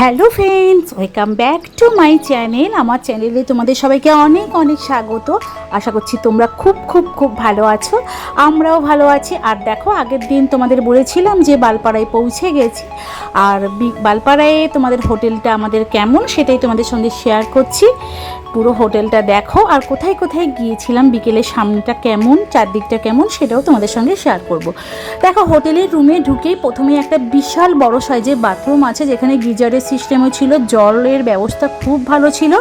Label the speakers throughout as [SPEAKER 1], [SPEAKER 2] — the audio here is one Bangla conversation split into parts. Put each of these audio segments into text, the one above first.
[SPEAKER 1] Hello friends, welcome back to my channel. আমার চ্যানেলে তোমাদের সবাইকে অনেক অনেক স্বাগত। আশা করছি তোমরা খুব খুব খুব ভালো আছো, আমরাও ভালো আছি। আর দেখো, আগের দিন তোমাদের বলেছিলাম যে বালপাড়ায় পৌঁছে গেছি। আর বালপাড়ায় তোমাদের হোটেলটা আমাদের কেমন সেটাই তোমাদের সঙ্গে শেয়ার করছি। পুরো হোটেলটা দেখো আর কোথায় কোথায় গিয়েছিলাম বিকেলে সামনেটা কেমন, চারদিকটা কেমন সেটাও তোমাদের সঙ্গে শেয়ার করব। দেখো, হোটেলের রুমে ঢুকেই প্রথমে একটা বিশাল বড় সাইজের বাথরুম আছে, যেখানে গিজারের সিস্টেমও ছিল, জলের ব্যবস্থা খুব ভালো ছিল।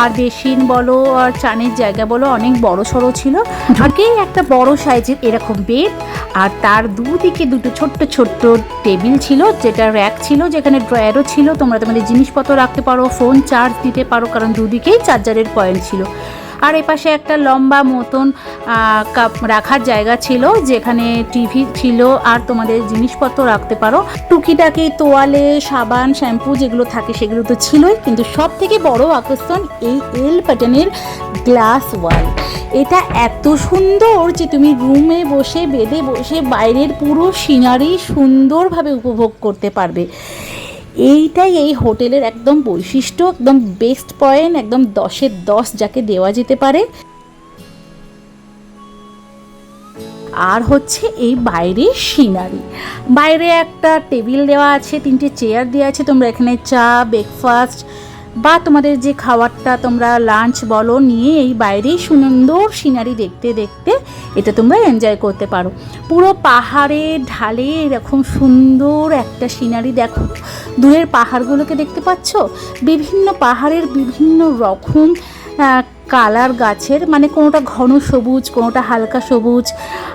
[SPEAKER 1] আর বেসিন বলো আর চানের জায়গা বলো অনেক বড় সড়ো ছিল। ঢুকেই একটা বড় সাইজের এরকম বেড আর তার দুদিকে দুটো ছোট্ট ছোট্ট টেবিল ছিল, যেটা র্যাক ছিল, যেখানে ড্রয়ারও ছিল। তোমরা তোমাদের জিনিসপত্র রাখতে পারো, ফোন চার্জ দিতে পারো, কারণ দুদিকেই চার্জারের পয়েন্ট ছিল। আর এপাশে একটা লম্বা মতন কাপ রাখার জায়গা ছিল, যেখানে টিভি ছিল, আর তোমাদের জিনিসপত্র রাখতে পারো। টুকিটাকি, তোয়ালে, সাবান, শ্যাম্পু যেগুলো থাকে সেগুলো তো ছিলই, কিন্তু সব থেকে বড় আকর্ষণ এই এল প্যাটার্নের গ্লাস ওয়াল এটা এত সুন্দর যে তুমি রুমে বসে বেডে বসে, বাইরের পুরো সিনারি সুন্দরভাবে উপভোগ করতে পারবে। এইটাই এই হোটেলের একদম বৈশিষ্ট্য, একদম বেস্ট পয়েন্ট একদম দশের দশ যাকে দেওয়া যেতে পারে। আর হচ্ছে এই বাইরে সিনারি। বাইরে একটা টেবিল দেওয়া আছে, তিনটে চেয়ার দেওয়া আছে, তোমরা এখানে চা ব্রেকফাস্ট বা তোমাদের যে খাবারটা তোমরা লাঞ্চ বলো, নিয়ে এই বাইরেই সুন্দর সিনারি দেখতে দেখতে এটা তোমরা এনজয় করতে পারো। পুরো পাহাড়ে ঢালে এরকম সুন্দর একটা সিনারি দেখো। দূরের পাহাড়গুলোকে দেখতে পাচ্ছ? বিভিন্ন পাহাড়ের বিভিন্ন রকম কালার গাছের মানে কোনোটা ঘন সবুজ, কোনোটা হালকা সবুজ।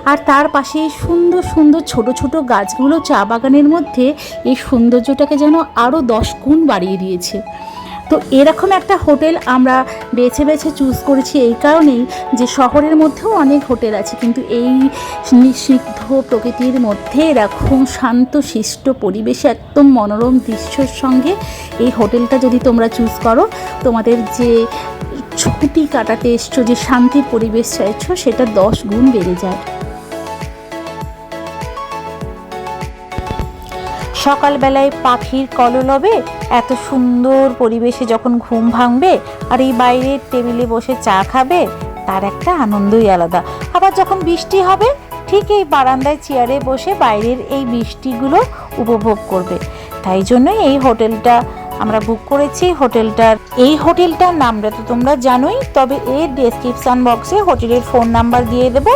[SPEAKER 1] আর তার পাশে সুন্দর সুন্দর ছোট ছোট গাছগুলো চা বাগানের মধ্যে এই সৌন্দর্যটাকে যেন আরও দশ গুণ বাড়িয়ে দিয়েছে। তো এরকম একটা হোটেল আমরা বেছে বেছে চুজ করেছি এই কারণেই যে শহরের মধ্যেও অনেক হোটেল আছে, কিন্তু এই নিষিদ্ধ প্রকৃতির মধ্যে এরকম শান্ত, শিষ্ট পরিবেশে, একদম মনোরম দৃশ্যের সঙ্গে এই হোটেলটা যদি তোমরা চুজ করো, তোমাদের যে ছুটি কাটাতে এসছো, যে শান্তির পরিবেশ চাইছো, সেটা দশ গুণ বেড়ে যায়। সকালবেলায় পাখির কললবে এত সুন্দর পরিবেশে যখন ঘুম ভাঙবে আর এই বাইরের টেবিলে বসে চা খাবে, তার একটা আনন্দই আলাদা। আবার যখন বৃষ্টি হবে, ঠিক এই বারান্দায় চেয়ারে বসে বাইরের এই বৃষ্টিগুলো উপভোগ করবে। তাই জন্যই এই হোটেলটা আমরা বুক করেছি। হোটেলটার, এই হোটেলটার নামটা তো তোমরা জানোই, তবে এর ডেসক্রিপশন বক্সে হোটেলের ফোন নাম্বার দিয়ে দেবো।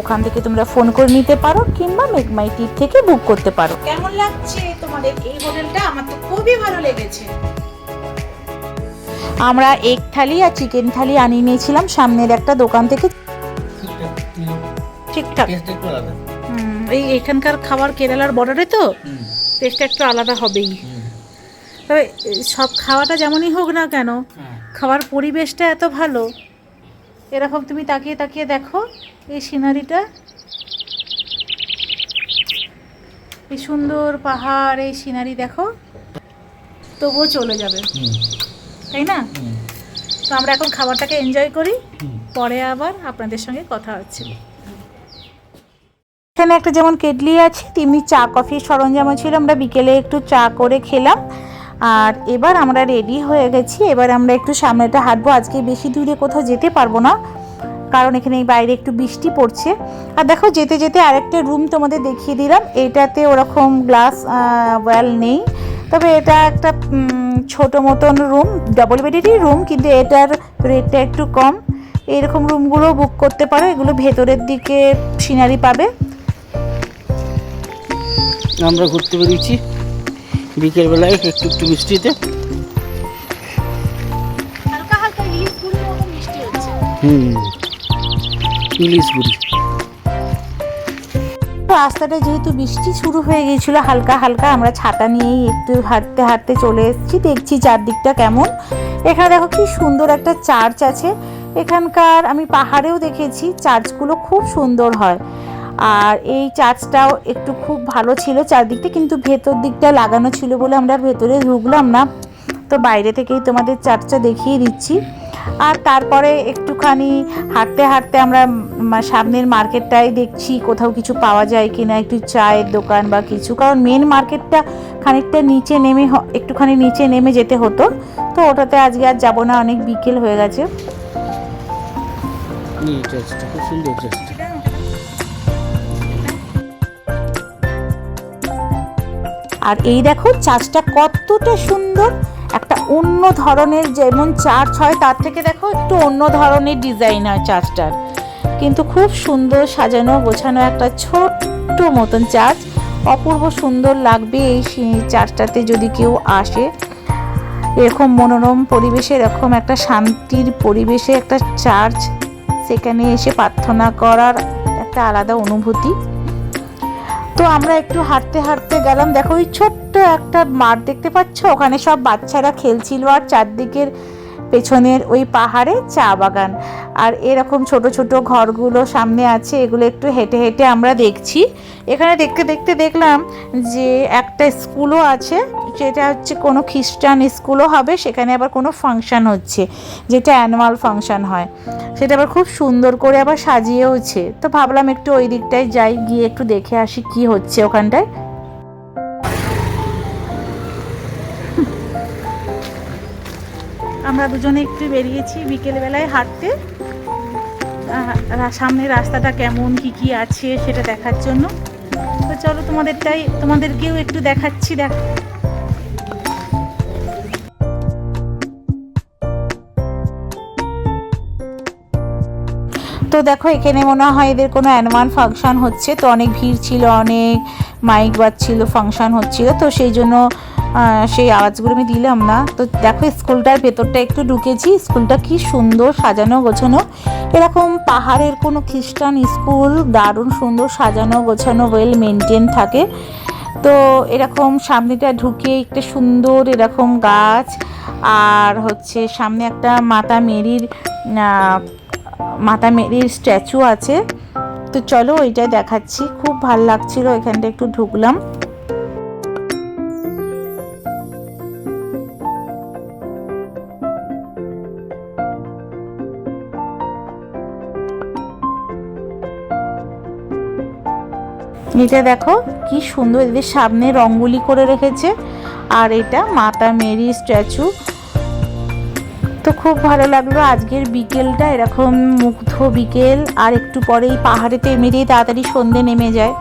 [SPEAKER 1] ওখান থেকে তোমরা ফোন করে নিতে পারো কিংবা মেক মাই টিপ থেকে বুক করতে পারো।
[SPEAKER 2] কেমন লাগছে তোমাদের এই হোটেলটা? আমার তো খুবই ভালো লেগেছে।
[SPEAKER 1] আমরা এগ থালি আর চিকেন থালি আনিয়ে নিয়েছিলাম। সামনের একটা দোকান থেকে ঠিকঠাক।
[SPEAKER 2] এই এখানকার খাবার কেরালার বর্ডারে তো টেস্টটা একটু আলাদা হবেই। তবে সব খাওয়াটা যেমনই হোক না কেন খাওয়ার পরিবেশটা এত ভালো। এরকম তুমি তাকিয়ে তাকিয়ে দেখো এই সিনারিটা। এই সুন্দর পাহাড় এই সিনারি দেখো তবুও চলে যাবে। তাই না? তো আমরা এখন খাবারটাকে এনজয় করি পরে আবার আপনাদের সঙ্গে কথা হচ্ছে।
[SPEAKER 1] এখানে একটা যেমন কেটলি আছে তেমনি চা কফির সরঞ্জামও ছিল আমরা বিকেলে একটু চা করে খেলাম। আর এবার আমরা রেডি হয়ে গেছি। এবার আমরা একটু সামনেটা হাঁটবো। আজকে বেশি দূরে কোথাও যেতে পারব না, কারণ এখানে বাইরে একটু বৃষ্টি পড়ছে। আর দেখো, যেতে যেতে আরেকটা রুম তোমাদের দেখিয়ে দিলাম। এটাতে ওরকম গ্লাস ওয়াল নেই। তবে এটা একটা ছোট মতন রুম ডবল বেডেরই রুম কিন্তু এটার রেটটা একটু কম। এরকম রুমগুলো বুক করতে পারো। এগুলো ভেতরের দিকে সিনারি পাবে।
[SPEAKER 3] আমরা ঘুরতে বেরিয়েছি। বিকেলবেলায় একটু একটু বৃষ্টিতে। হুম ইলিশ বুড়ি
[SPEAKER 1] রাস্তাটা যেহেতু বৃষ্টি শুরু হয়ে গিয়েছিল হালকা হালকা আমরা ছাতা নিয়েই একটু হাঁটতে হাঁটতে চলে এসেছি দেখছি চারদিকটা কেমন। এখানে দেখো কি সুন্দর একটা চার্চ আছে। এখানকার আমি পাহাড়েও দেখেছি চার্চগুলো খুব সুন্দর হয়। আর এই চার্চটাও একটু খুব ভালো ছিল চারদিকটা, কিন্তু ভেতর দিকটা লাগানো ছিল বলে আমরা ভেতরে ঢুকলাম না। তো বাইরে থেকেই তোমাদের চার্চটা দেখিয়ে দিচ্ছি। আর তারপরে একটুখানি হাঁটতে হাঁটতে আমরা সামনের মার্কেটটাই দেখছি কোথাও কিছু পাওয়া যায় কি না একটু চায়ের দোকান বা কিছু। কারণ মেন মার্কেটটা খানিকটা নিচে নেমে একটুখানি নিচে নেমে যেতে হতো। তো ওটাতে আজকে আর যাব না, অনেক বিকেল হয়ে গেছে।
[SPEAKER 3] খুব সুন্দর
[SPEAKER 1] আর এই দেখো চার্চটা কতটা সুন্দর। একটা অন্য ধরনের যেমন চার্চ হয়, তার থেকে দেখো একটু অন্য ধরনের ডিজাইন হয় চার্চটার কিন্তু খুব সুন্দর সাজানো গোছানো একটা ছোট্ট মতন চার্চ। অপূর্ব সুন্দর লাগবে এই চার্চটাতে যদি কেউ আসে। এরকম মনোরম পরিবেশে, এরকম একটা শান্তির পরিবেশে একটা চার্চ। সেখানে এসে প্রার্থনা করার একটা আলাদা অনুভূতি। তো আমরা একটু হাঁটতে হাঁটতে গেলাম। দেখো, ওই ছোট্ট একটা মাঠ দেখতে পাচ্ছ? ওখানে সব বাচ্চারা খেলছিল আর চারদিকের পেছনের ওই পাহাড়ে চা বাগান। আর এরকম ছোট ছোট ঘরগুলো সামনে আছে, এগুলো একটু হেঁটে হেঁটে আমরা দেখছি। এখানে দেখতে দেখতে দেখলাম যে একটা স্কুলও আছে, যেটা হচ্ছে কোনো খ্রিস্টান স্কুলও হবে, সেখানে আবার কোনো ফাংশন হচ্ছে, যেটা অ্যানুয়াল ফাংশন হয়। সেটা আবার খুব সুন্দর করে আবার সাজিয়েওছে। তো ভাবলাম একটু ওই দিকটায় যাই, গিয়ে একটু দেখে আসি কি হচ্ছে ওখানটায়। আমরা দুজনে একটু বেরিয়েছি বিকেলবেলায় হাঁটতে। সামনে রাস্তাটা কেমন, কি কি আছে সেটা দেখার জন্য। তো চলো তোমাদেরটাই, তোমাদেরকেও একটু দেখাচ্ছি, দেখ। তো দেখো, এখানে মনে হয় এদের কোনো অ্যানুয়াল ফাংশন হচ্ছে। তো অনেক ভিড় ছিল, অনেক মাইক বাজছিল, ফাংশন হচ্ছিল। তো সেই জন্য সেই আওয়াজগুলো আমি দিলাম না। তো দেখো, স্কুলটার ভেতরটা একটু ঢুকেছি। স্কুলটা কি সুন্দর সাজানো গোছানো। এরকম পাহাড়ের কোনো খ্রিস্টান স্কুল দারুণ সুন্দর সাজানো গোছানো ওয়েল মেনটেন থাকে। তো এরকম সামনেটা ঢুকে একটা সুন্দর এরকম গাছ, আর হচ্ছে সামনে একটা মাতা মেরির মাতা মেরির স্ট্যাচু আছে। তো চলো ওইটাই দেখাচ্ছি। খুব ভালো লাগছিল, এখানটা একটু ঢুকলাম। এটা দেখো, কি সুন্দর এদের সামনে রঙ্গোলি করে রেখেছে। আর এটা মাতা মেরি স্ট্যাচু। তো খুব ভালো লাগল আজকের বিকেলটা, এরকম মুগ্ধ বিকেল, আর একটু পরেই পাহাড়েতে এমনিতেই তাড়াতাড়ি সন্ধে নেমে যায়।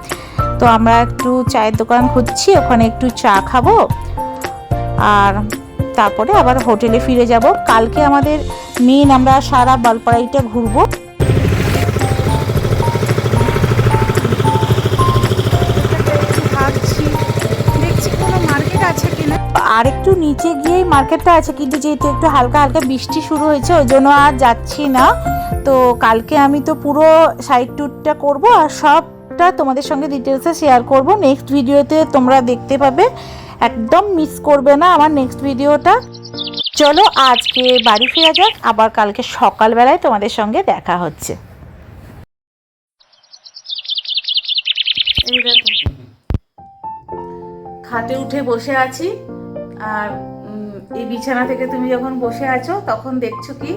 [SPEAKER 1] তো আমরা একটু চায়ের দোকান খুঁজছি, ওখানে একটু চা খাব, আর তারপরে আবার হোটেলে ফিরে যাব। কালকে আমাদের মেন আমরা সারা বালপাড়াইটা ঘুরবো। আর একটু নিচে গিয়েই মার্কেটটা আছে, কিন্তু যেহেতু একটু হালকা হালকা বৃষ্টি শুরু হয়েছে, ওই জন্য আর যাচ্ছি না। তো কালকে আমি তো পুরো সাইড ট্যুরটা করব আর সবটা তোমাদের সঙ্গে ডিটেলসে শেয়ার করব। নেক্সট ভিডিওতে তোমরা দেখতে পাবে। একদম মিস করবে না আমার নেক্সট ভিডিওটা চলো আজকে বাড়ি ফেরা যাক, আবার কালকে সকালবেলায় তোমাদের সঙ্গে দেখা হচ্ছে।
[SPEAKER 2] খাটে উঠে বসে আছি। আর এই বিছানা থেকে তুমি যখন বসে আছো, তখন দেখছ কি?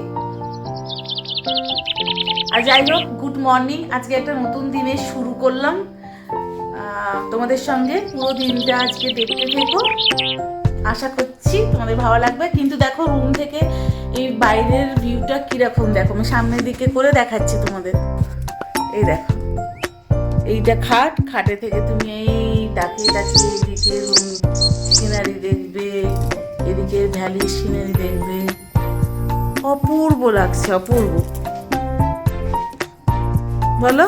[SPEAKER 2] আর যাই হোক গুড মর্নিং আজকে একটা নতুন দিনের শুরু করলাম। তোমাদের সঙ্গে পুরো দিনটা আজকে দেখতে থেকো। আশা করছি তোমাদের ভালো লাগবে। কিন্তু দেখো রুম থেকে এই বাইরের ভিউটা কীরকম? দেখো, আমি সামনের দিকে করে দেখাচ্ছি তোমাদের। এই দেখো। এইটা খাট, খাটে থেকে তুমি এই তাকিয়ে তাকিয়ে এদিকে রুম সিনারি দেখবে, এদিকে ভ্যালির সিনারি দেখবে। অপূর্ব লাগছে, অপূর্ব। বলো।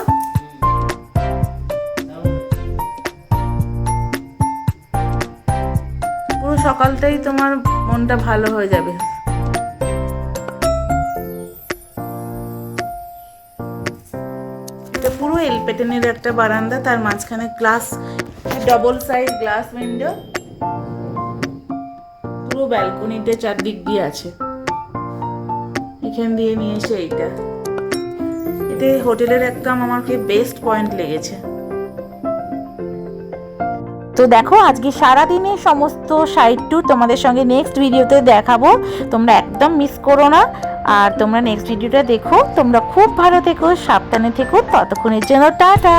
[SPEAKER 2] পুরো সকালটাই তোমার মনটা ভালো হয়ে যাবে। এটা পেটেনের একটা বারান্দা, তার মাঝখানে glass double size glass window পুরো ব্যালকনিতে চারদিক দিয়ে আছে। এখান দিয়ে নিয়ে এসে এইটা। এতে হোটেলের একদম আমাকে বেস্ট পয়েন্ট লেগেছে।
[SPEAKER 1] তো দেখো, আজকে সারাদিনে সমস্ত সাইড ট্যুর তোমাদের সঙ্গে নেক্সট ভিডিওতে দেখাবো। তোমরা একদম মিস করো না। আর তোমরা নেক্সট ভিডিওটা দেখো। তোমরা খুব ভালো থেকো, সাবধানে থেকো। ততক্ষণের জন্য টাটা!